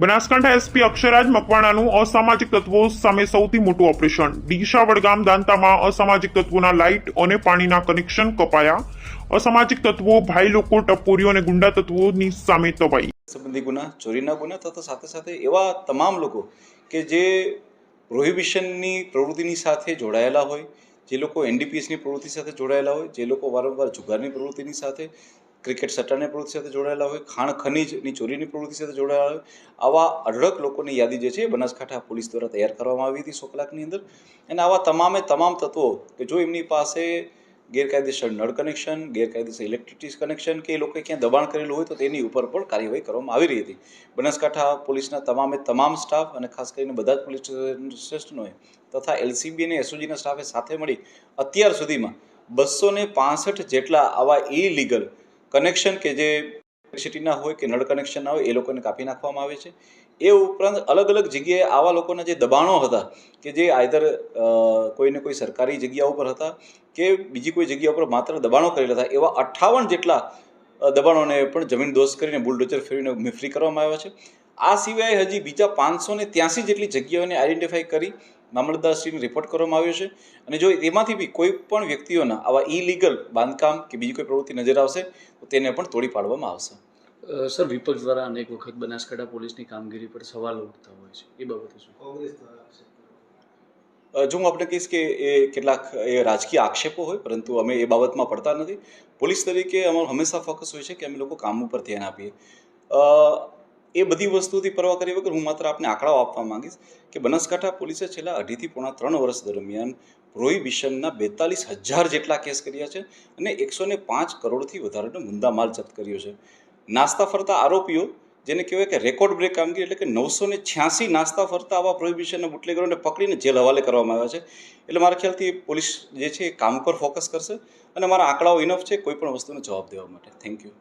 Banaskantha SP Akshraj મકવાણાનું અસામાજિક તત્વો સામે સૌથી મોટું ઓપરેશન. ડીશા વડગામ દાંતામાં અસામાજિક તત્વોના લાઇટ અને પાણીના કનેક્શન કપાયા. અસામાજિક તત્વો, ભાઈ લોકો, ટપોરીઓ અને ગુંડા તત્વોની સામે તવાઈ સંબંધી ગુના, ચોરીના ગુના તથા સાથે સાથે એવા તમામ લોકો કે જે પ્રોહિબિશનની પ્રવૃત્તિની સાથે જોડાયેલા હોય, જે લોકો એનડીપીએસની પ્રવૃત્તિ સાથે જોડાયેલા હોય, જે લોકો વારંવાર જુગારની પ્રવૃત્તિની સાથે ક્રિકેટ સટ્ટાની પ્રવૃત્તિ સાથે જોડાયેલા હોય, ખાણ ખનીજની ચોરીની પ્રવૃત્તિ સાથે જોડાયેલા હોય, આવા અઢળક લોકોની યાદી જે છે બનાસકાંઠા પોલીસ દ્વારા તૈયાર કરવામાં આવી હતી સો કલાકની અંદર. અને આવા તમામે તમામ તત્વો કે જો એમની પાસે ગેરકાયદેસર નળ કનેક્શન, ગેરકાયદેસર ઇલેક્ટ્રિસિટી કનેક્શન કે એ લોકોએ ક્યાં દબાણ કરેલું હોય તો તેની ઉપર પણ કાર્યવાહી કરવામાં આવી રહી હતી. બનાસકાંઠા પોલીસના તમામે તમામ સ્ટાફ અને ખાસ કરીને બધા જ પોલીસ સ્ટેશનોએ તથા એલસીબી અને એસઓજીના સ્ટાફે સાથે મળી અત્યાર સુધીમાં બસો ને પાસઠ જેટલા આવા ઇલીગલ કનેક્શન કે જે ઇલેક્ટ્રિસિટીના હોય કે નળ કનેક્શનના હોય, એ લોકોને કાપી નાખવામાં આવે છે. એ ઉપરાંત અલગ અલગ જગ્યાએ આવા લોકોના જે દબાણો હતા, કે જે આઈધર કોઈને કોઈ સરકારી જગ્યા ઉપર હતા કે બીજી કોઈ જગ્યા ઉપર માત્ર દબાણો કરેલા હતા, એવા અઠ્ઠાવન જેટલા દબાણોને પણ જમીન દોષ કરીને બુલડોઝર ફેરવીને ફ્રી કરવામાં આવ્યા છે. આ સિવાય હજી બીજા પાંચસો ને ત્યાંસી જેટલી જગ્યાઓને આઈડેન્ટિફાઈ કરી મામલતદારશ્રીને રિપોર્ટ કરવામાં આવ્યો છે. અને જો એમાંથી બી કોઈ પણ વ્યક્તિઓના આવા ઇલીગલ બાંધકામ કે બીજી કોઈ પ્રવૃત્તિ નજર આવશે તો તેને પણ તોડી પાડવામાં આવશે. સર વિપક્ષ દ્વારા અનેક વખત બનાસકાંઠા પોલીસની કામગીરી પર સવાલો ઉઠતા હોય છે. એ બાબતે શું? કોંગ્રેસ દ્વારા જો હું આપણે કહીશ કે એ કેટલાક એ રાજકીય આક્ષેપો હોય પરંતુ અમે એ બાબતમાં પડતા નથી. પોલીસ તરીકે અમારું હંમેશા ફોકસ હોય છે કે અમે લોકો કામ ઉપર ધ્યાન આપીએ. અ, એ બધી વસ્તુથી પરવા કર્યા વગર હું માત્ર આપને આંકડાઓ આપવા માંગીશ કે બનાસકાંઠા પોલીસે છેલ્લા અઢીથી પોણા ત્રણ વર્ષ દરમિયાન પ્રોહિબિશનના બેતાલીસ હજાર જેટલા કેસ કર્યા છે અને એકસો ને પાંચ કરોડથી વધારેનો મુદ્દામાલ જપ્ત કર્યો છે. નાસ્તા ફરતા આરોપીઓ, જેને કહેવાય કે રેકોર્ડ બ્રેક કામગીરી એટલે કે નવસો ને છ્યાસી નાસ્તા ફરતા આવા પ્રોહિબિશનના બુટલેગરોને પકડીને જેલ હવાલે કરવામાં આવ્યા છે. એટલે મારા ખ્યાલથી પોલીસ જે છે એ કામ પર ફોકસ કરશે અને મારા આંકડાઓ ઇનફ છે કોઈ પણ વસ્તુનો જવાબ દેવા માટે. Thank you